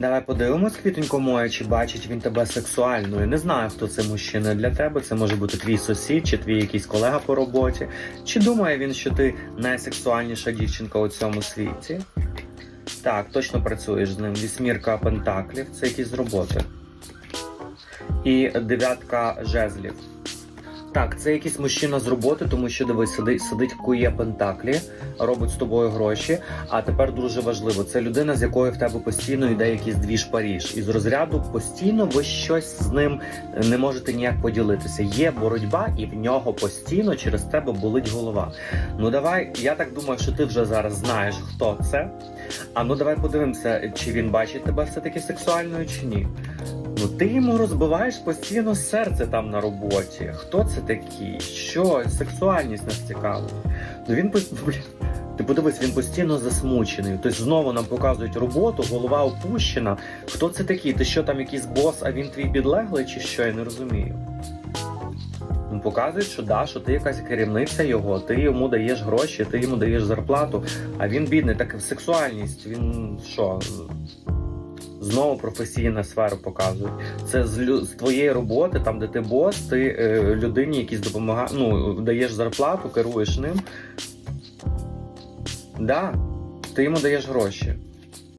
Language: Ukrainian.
Давай подивимось, квітонько моя, чи бачить він тебе сексуальною. Не знаю, хто це мужчина для тебе. Це може бути твій сусід, чи твій якийсь колега по роботі. Чи думає він, що ти найсексуальніша дівчинка у цьому світі? Так, точно працюєш з ним. Вісьмірка пентаклів це якісь роботи. І дев'ятка жезлів. Так, це якийсь мужчина з роботи, тому що дивись, сидить, сидить кує пентаклі, робить з тобою гроші. А тепер дуже важливо, це людина, з якою в тебе постійно йде якийсь двіж Паріж. І з розряду постійно ви щось з ним не можете ніяк поділитися. Є боротьба, і в нього постійно через тебе болить голова. Ну давай, я так думаю, що ти вже зараз знаєш, хто це. А ну давай подивимося, чи він бачить тебе все-таки сексуальною чи ні. Ну ти йому розбиваєш постійно серце там на роботі. Хто це такий? Що? Сексуальність нас цікавить. Ну він ти подивись, він постійно засмучений. Тобто знову нам показують роботу, голова опущена. Хто це такий? Ти що там якийсь бос, а він твій підлеглий, чи що? Я не розумію. Ну, показують, що да, що ти якась керівниця його, ти йому даєш гроші, ти йому даєш зарплату, а він бідний, так сексуальність. Він що? Знову професійна сфера показують. Це з, з твоєї роботи, там де ти бос, ти е, людині якісь допомагаєш, ну, даєш зарплату, керуєш ним. Да, ти йому даєш гроші.